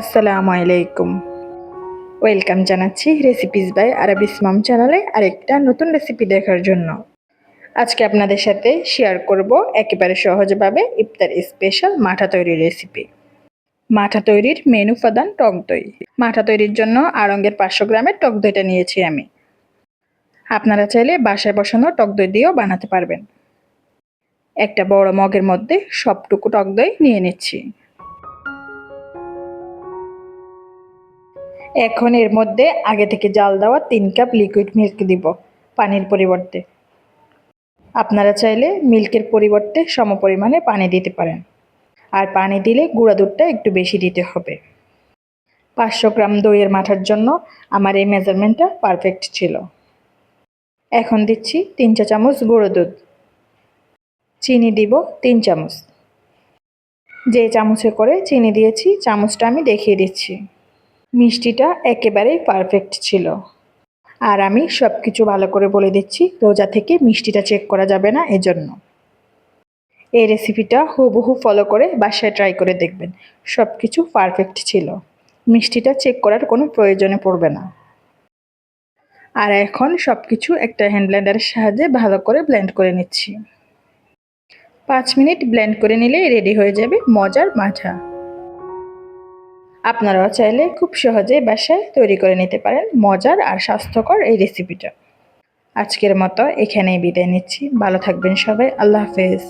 আসসালামু আলাইকুম। ওয়েলকাম জানাচ্ছি রেসিপিস বাই আরবিস মাম চ্যানেলে আরেকটা নতুন রেসিপি দেখার জন্য। আজকে আপনাদের সাথে শেয়ার করব একেবারে সহজভাবে ইফতার স্পেশাল মাঠা তৈরির রেসিপি মাঠা তৈরির মেনু উপাদান টক দই। মাঠা তৈরির জন্য আড়ঙ্গের পাঁচশো গ্রামের টক দইটা নিয়েছি আমি। আপনারা চাইলে বাসায় বসানো টক দই দিয়েও বানাতে পারবেন। একটা বড় মগের মধ্যে সবটুকু টক দই নিয়ে নিচ্ছি। এখন এর মধ্যে আগে থেকে জাল দেওয়া তিন কাপ লিকুইড মিল্ক দিব পানির পরিবর্তে। আপনারা চাইলে মিল্কের পরিবর্তে সম পরিমাণে পানি দিতে পারেন। আর পানি দিলে গুঁড়া দুধটা একটু বেশি দিতে হবে। পাঁচশো গ্রাম দইয়ের মাঠার জন্য আমার এই মেজারমেন্টটা পারফেক্ট ছিল। এখন দিচ্ছি তিন চা চামচ গুঁড়ো দুধ। চিনি দিব তিন চামচ। যে চামচে করে চিনি দিয়েছি, চামচটা আমি দেখিয়ে দিচ্ছি। মিষ্টিটা একেবারেই পারফেক্ট ছিল। আর আমি সব কিছু ভালো করে বলে দিচ্ছি, রোজা থেকে মিষ্টিটা চেক করা যাবে না এজন্য। এই রেসিপিটা হুবহু ফলো করে বাসায় ট্রাই করে দেখবেন সব কিছু পারফেক্ট ছিল। মিষ্টিটা চেক করার কোনো প্রয়োজনে পড়বে না। আর এখন সব কিছু একটা হ্যান্ড ব্লেন্ডারের সাহায্যে ভালো করে ব্লেন্ড করে নিচ্ছি। পাঁচ মিনিট ব্লেন্ড করে নিলেই রেডি হয়ে যাবে মজার মাঠা আপনারাও চাইলে খুব সহজেই বাসায় তৈরি করে নিতে পারেন। মজার আর স্বাস্থ্যকর এই রেসিপিটা আজকের মতো এখানেই বিদায় নিচ্ছি। ভালো থাকবেন সবাই। আল্লাহ হাফেজ।